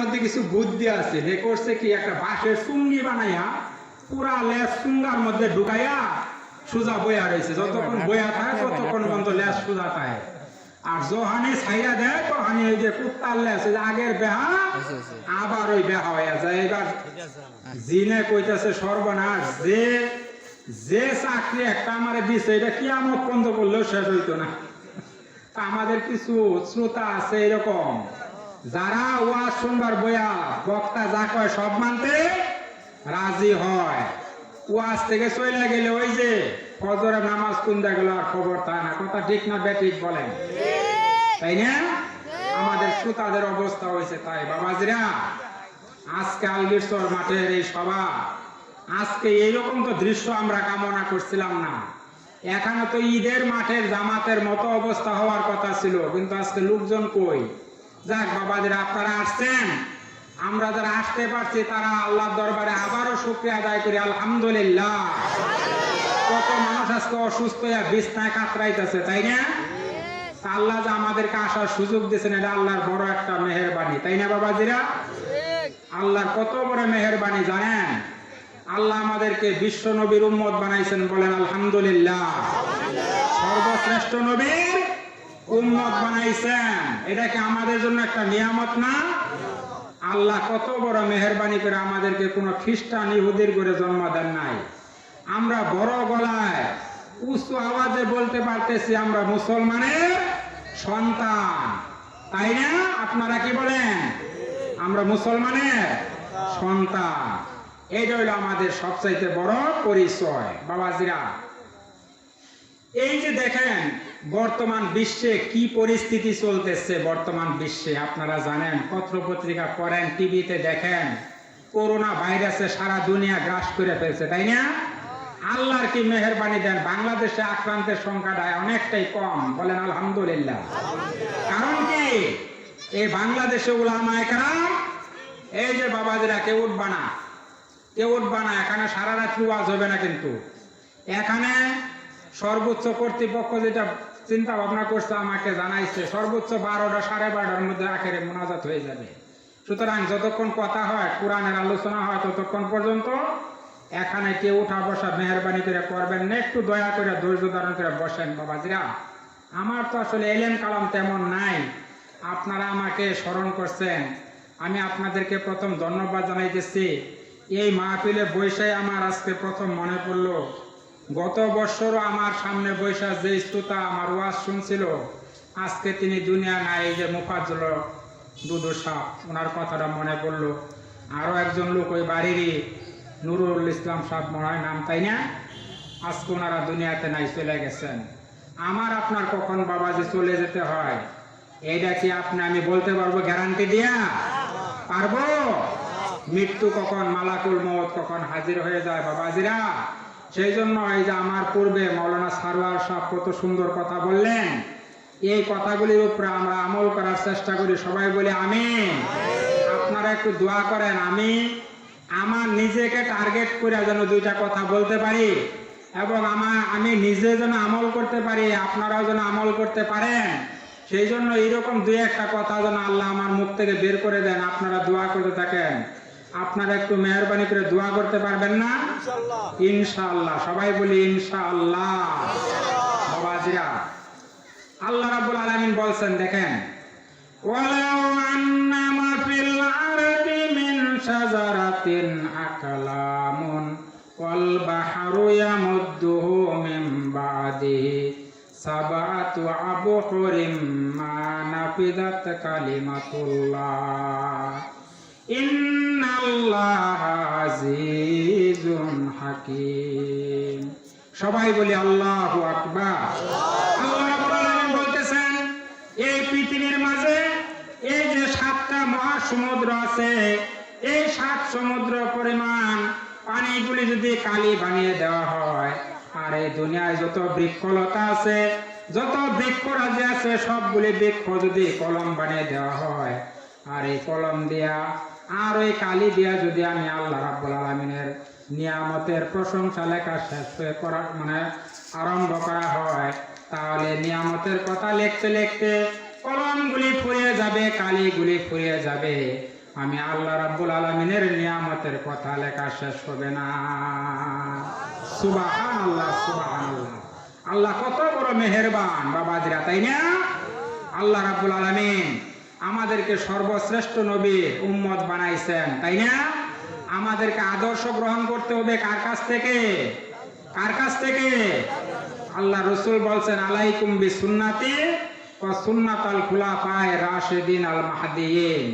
মধ্যে কিছু বুদ্ধি আছে। হে করছে কি একটা বাঁশের চুঙ্গি বানাইয়া পুরা লেজ চুঙ্গার মধ্যে ঢুকাইয়া সুজা বইয়া রয়েছে। যতক্ষণ বইয়া থাকে ততক্ষণ পর্যন্ত লেজ সুজা থাকে। আর জহানি ছাইয়া দেয় তহানি ওই যে কুত্তার যে আগের বেহা আবার ওই বেহা হয়ে যায়। এবার জিনে কইতাছে সর্বনাশ যে যে চাকরি একটা আমারে দিছে এটা কি আমত বন্ধ করলেও শেষ হইতো না। আমাদের কিছু শ্রোতা আছে এরকম। যারা ওয়াজ শুনবার বয়া বক্তা যা কয় সব মানতে রাজি হয়। ওয়াজ থেকে চলে গেলে ওই যে ফজরে নামাজ কুন্দা গেল আর খবর তা না? কথা ঠিক না বেঠিক বলেন। তাই না? আমাদের শ্রোতাদের অবস্থা হয়েছে তাই। বাবাজিরা আজকে আলগীরচর মাঠের এই সভা আজকে এইরকম তো দৃশ্য আমরা কামনা করছিলাম না। এখানে তো ঈদের মাঠের জামাতের মতো অবস্থা হওয়ার কথা ছিল কিন্তু আজকে লোকজন কই? যাক বাবাজিরা, আপনারা আসছেন। আমরা যারা আসতে পারছি, তারা আল্লাহর দরবারে আবারও শুক্রিয়া আদায় করি, আলহামদুলিল্লাহ। কত মানুষ আজকে অসুস্থ হয়ে বিছনায় কাতরাইতেছে, তাই না? আল্লাহ যে আমাদেরকে আসার সুযোগ দিয়েছেন, এটা আল্লাহর বড় একটা মেহেরবানি, তাই না বাবাজিরা? আল্লাহর কত বড় মেহেরবানি, জানেন? আল্লাহ আমাদেরকে বিশ্ব নবীর উম্মত বানাইছেন বলেন, আলহামদুলিল্লাহ। সর্বশ্রেষ্ঠ নবীর উম্মত বানাইছেন। এটা কি আমাদের জন্য একটা নিয়ামত না? আল্লাহ কত বড় মেহেরবানি করে আমাদেরকে কোনো খ্রিস্টান ইহুদির করে জন্ম দেন নাই। আমরা বড় গলায় উচ্চ আওয়াজে বলতে পারতেছি, আমরা মুসলমানের সন্তান। তাই না? আপনারা কি বলেন? আমরা মুসলমানের সন্তান। এইটা হইল আমাদের সবচাইতে বড় পরিচয়। বাবাজিরা এই যে দেখেন, বর্তমান বিশ্বে কি পরিস্থিতি চলতেছে বর্তমান বিশ্বে, আপনারা জানেন পত্র পত্রিকা পড়েন, টিভিতে দেখেন, করোনা ভাইরাসে সারা দুনিয়া গ্রাস করে ফেলছে, তাই না? আল্লাহর কি মেহরবানি দেন? বাংলাদেশে আক্রান্তের সংখ্যাটা অনেকটাই কম, বলেন আলহামদুলিল্লাহ। কারণ কি? এই বাংলাদেশে এই যে বাবাজিরা কেউ উঠবা না, কেউ উঠবা এখানে সারা রাত্রি ওয়াজ হবে না কিন্তু। এখানে সর্বোচ্চ কর্তৃপক্ষ যেটা চিন্তা ভাবনা করছে, আমাকে জানাইছে, সর্বোচ্চ বারোটা সাড়ে বারোটার মধ্যে আখেরে মোনাজাত হয়ে যাবে। সুতরাং যতক্ষণ কথা হয়, কোরআনের আলোচনা হয়, ততক্ষণ পর্যন্ত এখানে কেউ উঠা বসা মেহরবানি করে করবেন না, একটু দয়া করে ধৈর্য ধারণ করে বসেন বাবাজিরা। আমার তো আসলে এলেন কালাম তেমন নাই। আপনারা আমাকে স্মরণ করছেন। আমি আপনাদেরকে প্রথম ধন্যবাদ জানাইতেছি। এই মাহফিলে বৈশাই আমার আজকে প্রথম মনে পড়ল গত বছরও আমার সামনে বৈশা যে শ্রোতা আমার ওয়াজ শুনছিল, আজকে তিনি দুনিয়া নাই যে মুফাজ্জল দুদু সাহ, ওনার কথাটা মনে পড়ল। আরও একজন লোক ওই বাড়িরই নুরুল ইসলাম সাহ মনে নাম, তাই না? আজকে ওনারা দুনিয়াতে নাই, চলে গেছেন। আমার আপনার কখন বাবাজি চলে যেতে হয়? এইটা কি আপনি আমি বলতে পারব গ্যারান্টি দিয়া? পারব? মৃত্যু কখন, মালাকুল মত কখন হাজির হয়ে যায় বাবাজিরা? সেই জন্য এই যে আমার পূর্বে মৌলানা সারোয়ার সাহ কত সুন্দর কথা বললেন, এই কথাগুলির উপরে আমরা আমল করার চেষ্টা করি। সবাই বলি আমি আপনারা একটু দোয়া করেন আমি আমার নিজেকে টার্গেট করে যেন দুইটা কথা বলতে পারি এবং আমার, আমি নিজে যেন আমল করতে পারি, আপনারাও যেন আমল করতে পারেন। সেই জন্য এইরকম দুই একটা কথা যেন আল্লাহ আমার মুখ থেকে বের করে দেন, আপনারা দোয়া করতে থাকেন। আপনারা একটু মেহরবানি করে দোয়া করতে পারবেন না? ইনশাআল্লাহ। সবাই বলি ইনশাআল্লাহ। বাবাজিরা আল্লাহ রাব্বুল আলামিন বলছেন দেখেন ওয়ালাউ আন্না মা ফিল আরদি মিন শাজারাতিন আকলামুন ওয়াল বাহরু ইয়ামুদ্দুহু মিন বাদিহি সাবাতু আবহুরিম মা নাফিদাত কালিমাতুল্লাহ। সবাই বলি আল্লাহু বলতেছেন, এই পৃথিবীর মাঝে এই যে সাতটা মহাসমুদ্র আছে, এই সাত সমুদ্র পরিমাণ পানিগুলি যদি কালি বানিয়ে দেওয়া হয়, আর এই দুনিয়ায় যত বৃক্ষলতা আছে, যত বৃক্ষরাজি আছে, সবগুলি বৃক্ষ যদি কলম বানিয়ে দেওয়া হয়, আর এই কলম দিয়া আর ওই কালি দিয়া যদি আমি আল্লাহ রাব্বুল আলামিনের নিয়ামতের প্রশংসা লেখা শেষ হয়ে করা মানে আরম্ভ করা হয়, তাহলে নিয়ামতের কথা লিখতে লিখতে কলমগুলি ফুরিয়ে যাবে, কালিগুলি ফুরিয়ে যাবে। আমি আল্লাহ রাব্বুল আলমিনের নিয়ামতের কথা লেখা শেষ হবে না। সুবাহান আল্লাহ আল্লাহ আল্লাহ কত বড় মেহেরবান, বাবাজিরা, তাই না? আল্লাহ রাব্বুল আলমিন আমাদেরকে সর্বশ্রেষ্ঠ নবী উম্মত বানাইছেন, তাই না? আমাদেরকে আদর্শ গ্রহণ করতে হবে কার কাছ থেকে? কার কাছ থেকে? আল্লাহ রসুল বলছেন, আলাইকুম বি সুন্নাতি ও সুন্নাতাল খুলাফায়ে রাশিদিন আল মাহদিয়িন।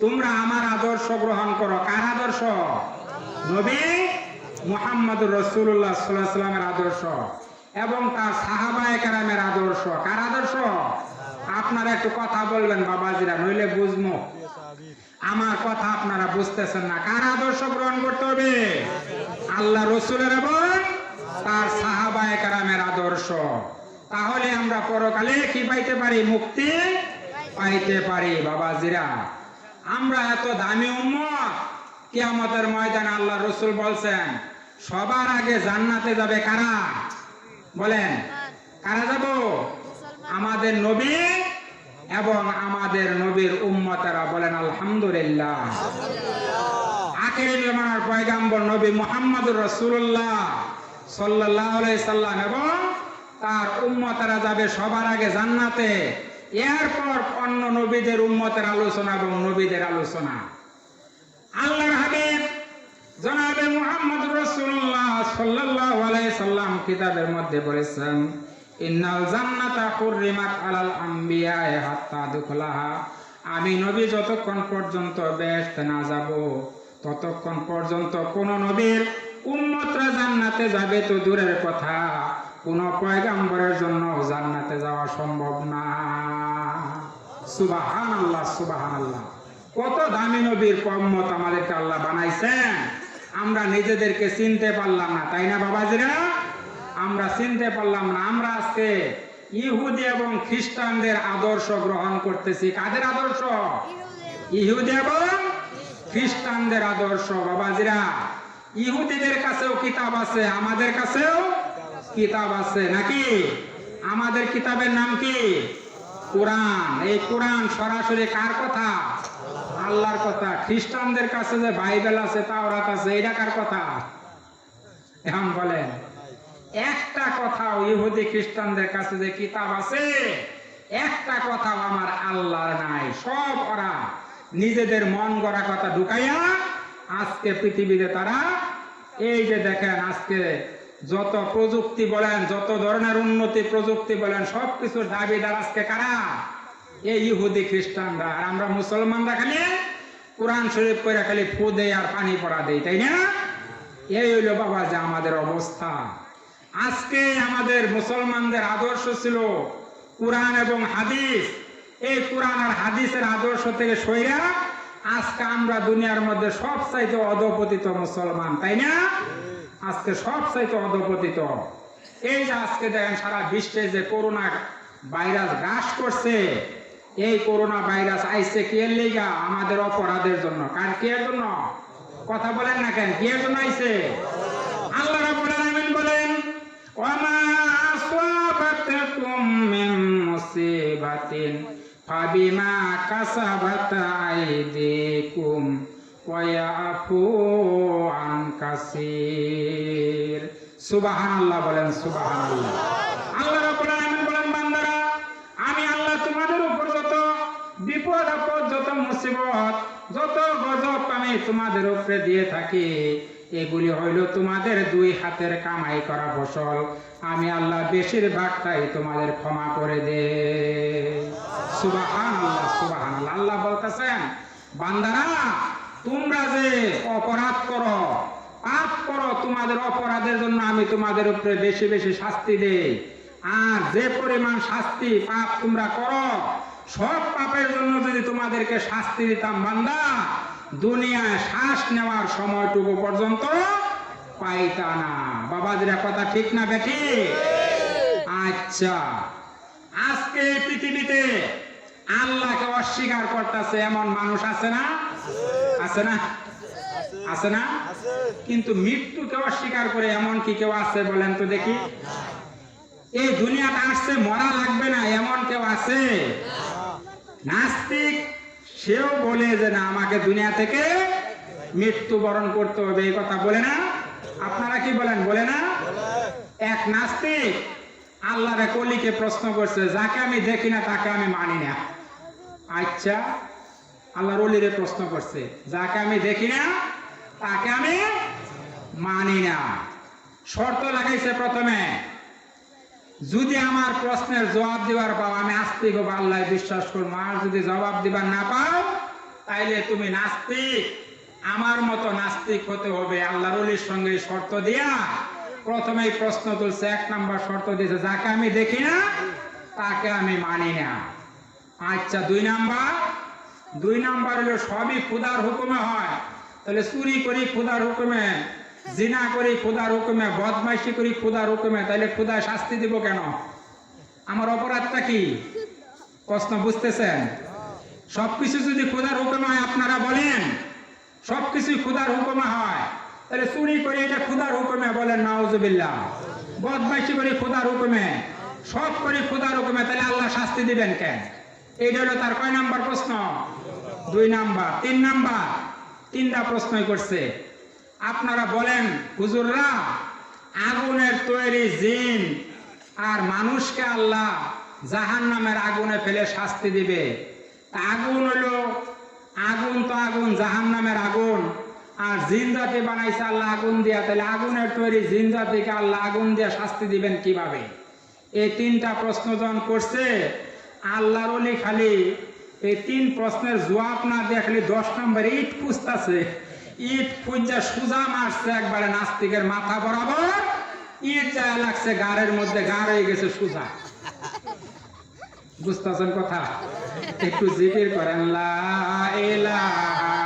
তোমরা আমার আদর্শ গ্রহণ করো। কার আদর্শ? নবী মুহাম্মদুর রাসূলুল্লাহ সাল্লাল্লাহু আলাইহি সাল্লামের আদর্শ এবং তার সাহাবায়ে কেরামের আদর্শ। কার আদর্শ? আপনারা একটু কথা বলবেন, বাবাজিরা, নইলে বুঝব আমার কথা আপনারা বুঝতেছেন না। কার আদর্শ গ্রহণ করতে হবে? আল্লাহ রসুলের এবং তার সাহাবায়ে কারামের আদর্শ। তাহলে আমরা পরকালে কি পাইতে পারি? মুক্তি পাইতে পারি, বাবাজিরা। আমরা এত দামি উম্মত, কিয়ামতের ময়দানে আল্লাহ রসুল বলছেন, সবার আগে জান্নাতে যাবে কারা? বলেন, কারা যাব? আমাদের নবী এবং আমাদের নবীর উম্মতেরা বলেন আলহামদুলিল্লাহ। আখেরি জমানার পয়গাম্বর নবী মুহাম্মদুর সাল্লাল্লাহু সাল্লাম এবং তার উম্মতেরা যাবে সবার আগে জান্নাতে। এরপর অন্য নবীদের উম্মতের আলোচনা এবং নবীদের আলোচনা। আল্লাহর হাবিব জনাবে মুহাম্মদ রাসূলুল্লাহ সাল্লাল্লাহু আলাইহি সাল্লাম কিতাবের মধ্যে বলেছেন ইন্নাল জান্নাতা হুররিমাত আলাল আম্বিয়া হাত্তা দুখলাহা। আমি নবী যতক্ষণ পর্যন্ত বেহেশতে না যাব, ততক্ষণ পর্যন্ত কোন নবীর উম্মতরা জান্নাতে যাবে তো দূরের কথা। কোন পয়গাম্বরের জন্য জান্নাতে যাওয়া সম্ভব না। সুবাহান আল্লাহ সুবাহান আল্লাহ কত দামি নবীর কম্মত আমাদেরকে আল্লাহ বানাইছেন। আমরা নিজেদেরকে চিনতে পারলাম না, তাই না বাবাজিরা? আমরা চিনতে পারলাম না। আমরা আজকে ইহুদি এবং খ্রিস্টানদের আদর্শ গ্রহণ করতেছি। কাদের আদর্শ? ইহুদি এবং খ্রিস্টানদের আদর্শ। বাবাজিরা, ইহুদিদের কাছেও কিতাব আছে, আমাদের কাছেও কিতাব আছে, নাকি? আমাদের কিতাবের নাম কি? কোরআন। এই কোরআন সরাসরি কার কথা? আল্লাহর কথা। খ্রিস্টানদের কাছে যে বাইবেল আছে, তাওরাত আছে, এটা কার কথা? এখন বলেন। একটা কথাও ইহুদি খ্রিস্টানদের কাছে যে কিতাব আছে, একটা কথাও আমার আল্লাহর নাই। সব ওরা নিজেদের মন গড়া কথা ঢুকাইয়া আজকে পৃথিবীতে তারা এই যে দেখেন, আজকে যত প্রযুক্তি বলেন, যত ধরনের উন্নতি প্রযুক্তি বলেন সব কিছুর দাবিদার আজকে কারা? এই ইহুদি খ্রিস্টানরা। আর আমরা মুসলমানরা খালি কোরআন শরীফ করে খালি ফুদে আর পানি পড়া দেয় তাই না? এই হইল বাবা যে আমাদের অবস্থা। আজকে আমাদের মুসলমানদের আদর্শ ছিল কোরআন এবং হাদিস। এই কোরআন আর হাদিসের আদর্শ থেকে সইরা আজকে আমরা দুনিয়ার মধ্যে সব চাইতে অধপতিত মুসলমান, তাই না? আজকে সব চাইতে অধপতিত। এই যে আজকে দেখেন, সারা বিশ্বে যে করোনা ভাইরাস গ্রাস করছে, এই করোনা ভাইরাস আইসে কি লেগা? আমাদের অপরাধের জন্য। কার কি জন্য? কথা বলেন না কেন? কি জন্য আইছে? আল্লাহ রাব্বুল আলামিন বলেন ওয়ামা আসাবাতাকুম মিন মুসিবাতিন আমি আল্লাহ তোমাদের উপর যত বিপদ, আপদ, যত মুসিবত, যত গজব আমি তোমাদের উপরে দিয়ে থাকি, এগুলি হইল তোমাদের দুই হাতের কামাই করা ফসল। আমি আল্লাহ বেশিরভাগটাই তোমাদের ক্ষমা করে দে। আল্লাহ বলতেছেন, বান্দারা, তোমরা যে অপরাধ করো, পাপ করো, তোমাদের অপরাধের জন্য আমি তোমাদের উপরে বেশি বেশি শাস্তি দেই। আর যে পরিমাণ শাস্তি, পাপ তোমরা করো, সব পাপের জন্য যদি তোমাদেরকে শাস্তি দিতাম বান্দা, দুনিয়ায় শ্বাস নেওয়ার সময়টুকু পর্যন্ত পাইতা না। বাবাজিরা, কথা ঠিক না বেটি আচ্ছা আজকে পৃথিবীতে আল্লাহকে অস্বীকার করতেছে, এমন মানুষ আছে না? আছে না? আছে না? কিন্তু মৃত্যুকে অস্বীকার করে এমন কি কেউ আছে বলেন তো দেখি। এই দুনিয়াটা আসছে, মরা লাগবে না, এমন কেউ আছে? নাস্তিক, সেও বলে যে না, আমাকে দুনিয়া থেকে মৃত্যুবরণ করতে হবে, এই কথা বলে না? আপনারা কি বলেন, বলে না? এক নাস্তিক আল্লাহর এক অলিকে প্রশ্ন করছে, যাকে আমি দেখি না, তাকে আমি মানি না। আচ্ছা আল্লাহর অলিরে প্রশ্ন করছে, যাকে আমি দেখি না, তাকে আমি মানি না। শর্ত লাগাইছে প্রথমে, যদি আমার প্রশ্নের জবাব দিবার পাও, আমি আস্তিক হব আল্লাহ, বিশ্বাস করব আর যদি জবাব দিবার না পাও, তাইলে তুমি নাস্তিক। আমার মতো নাস্তিক হতে হবে। আল্লাহর অলির সঙ্গে শর্ত দিয়া প্রথমেই প্রশ্ন তুলছে, এক নাম্বার শর্ত দিয়েছে, যাকে আমি দেখি না, তাকে আমি মানি না। আচ্ছা দুই নাম্বার। দুই নাম্বার হলো, সবই খুদার হুকুমে হয়। তাহলে চুরি করি খুদার হুকুমে, জিনা করি খুদার হুকুমে, বদমাইশি করি খুদার হুকুমে, তাহলে খুদা শাস্তি দিব কেন? আমার অপরাধটা কি? প্রশ্ন, বুঝতেছেন? সবকিছু যদি খুদার হুকুমে হয়, আপনারা বলেন। সবকিছু খুদার হুকুমে হয়। তাহলে চুরি করি এটা খুদার হুকুমে বলেন, নাউজুবিল্লাহ। বদমাইশি করি খুদার হুকুমে, সব করি খুদার হুকুমে, তাহলে আল্লাহ শাস্তি দিবেন কেন এইটা হলো তার কয় নাম্বার প্রশ্ন? দুই নাম্বার, তিন নাম্বার। তিনটা প্রশ্নই করছে। আপনারা বলেন, হুজুররা, আগুনের তৈরি জিন আর মানুষকে আল্লাহ জাহান নামের আগুনে ফেলে শাস্তি দিবে। আগুন হলো, আগুন তো আগুন জাহান নামের আগুন। আর জিন জাতি বানাইছে আল্লাহ আগুন দিয়া, তাহলে আগুনের তৈরি জিন জাতিকে আল্লাহ আগুন দিয়া শাস্তি দিবেন কীভাবে? এই তিনটা প্রশ্ন যখন করছে, আল্লাহর অলি খালি, এই তিন প্রশ্নের জবাব না দিয়ে খালি দশ নম্বর ইট খুঁজতেছে। ইট খুঁজা সুজা মারছে একবারে নাস্তিকের মাথা বরাবর। ইট যায় লাগছে গাড়ের মধ্যে, গাড় হয়ে গেছে সুজা। বুঝতেছেন কথা? একটু জিকির করেন, লা ইলাহা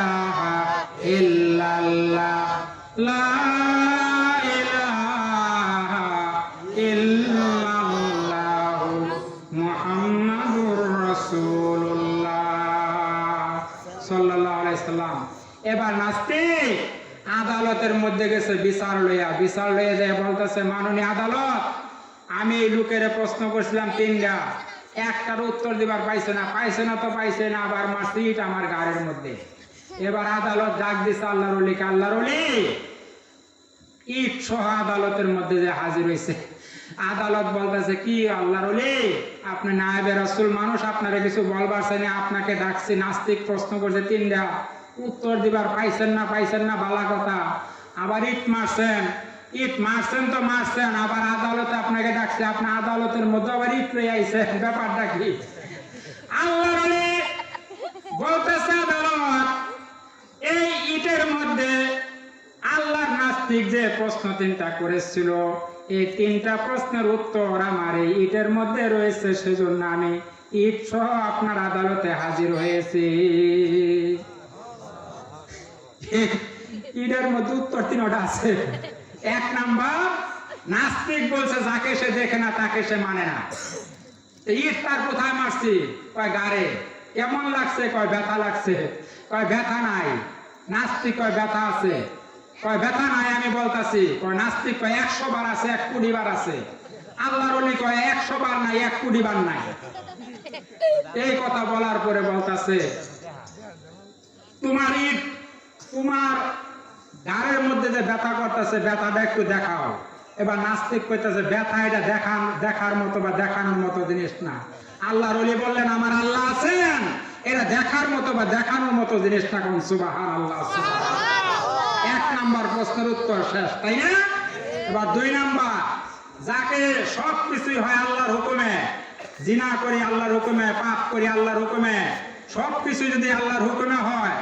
মধ্যে গেছে, বিচার লইয়া। বিচার লইয়া যায় বলতেছে, মাননীয় আদালত, আমি এই লোকের প্রশ্ন করছিলাম তিনটা। একটার উত্তর দিবার পাইছে না পাইছে না তো পাইছে না, আবার আমার সিট আমার গাড়ির মধ্যে। এবার আদালত ডাক দিছে, আল্লাহর অলিকে আল্লাহর অলি? ইট সহ আদালতের মধ্যে যে হাজির হয়েছে আদালত বলতেছে, কি আল্লাহর অলি? আপনি নায়েবে রাসূল মানুষ, আপনারা কিছু বলবার চাইনি আপনাকে ডাকছি, নাস্তিক প্রশ্ন করছে তিনটা। উত্তর দিবার পাইছেন না পাইছেন না, বালা কথা। আবার ইট মারছেন। ইট মারছেন তো মারছেন, আবার আদালতে আপনাকে ডাকছে, আপনি আদালতের মধ্যে আবার ইট লই আইছেন ব্যাপারটা কি? আল্লাহর অলি বলতেছে আদালত, এই ইটের মধ্যে আল্লাহর নাস্তিক যে প্রশ্ন তিনটা করেছিল, এই তিনটা প্রশ্নের উত্তর আমার এই ইটের মধ্যে রয়েছে, সেজন্য আমি ইট সহ আপনার আদালতে হাজির হয়েছি। ইটের মধ্যে উত্তর তিনটা আছে। এক নাম্বার, নাস্তিক বলছে, যাকে সে দেখে না, তাকে সে মানে না। ইট তার কোথায় মারছি? কয়, গাড়ে। কেমন লাগছে, কয়, ব্যথা লাগছে। কয়, ব্যথা নাই। নাস্তিক কয়, ব্যথা আছে। কয়, ব্যথা নাই, আমি বলতাছি। কয়, নাস্তিক কয়, একশো বার আছে, এক কোটি বার আছে। আল্লাহর অলি কয়, একশো বার নাই, এক কোটি বার নাই। এই কথা বলার পরে বলতাছে, তোমার ইট, তোমার গাড়ের মধ্যে যে ব্যথা করতেছে, ব্যথাটা একটু দেখাও। এবার নাস্তিক কইতেছে, ব্যথা এটা দেখান দেখার মতো বা দেখানোর মতো জিনিস না। আল্লাহর অলি বললেন, আমার আল্লাহ আছেন। এটা দেখার মতো বা দেখানোর মতো জিনিস না। কোন সুবাহান আল্লাহ। এক নাম্বার প্রশ্নের উত্তর শেষ, তাই না? এবার দুই নাম্বার, যাকে সব কিছুই হয় আল্লাহর হুকুমে, জিনা করি আল্লাহর হুকুমে, পাপ করি আল্লাহর হুকুমে, সব কিছু যদি আল্লাহর হুকুমে হয়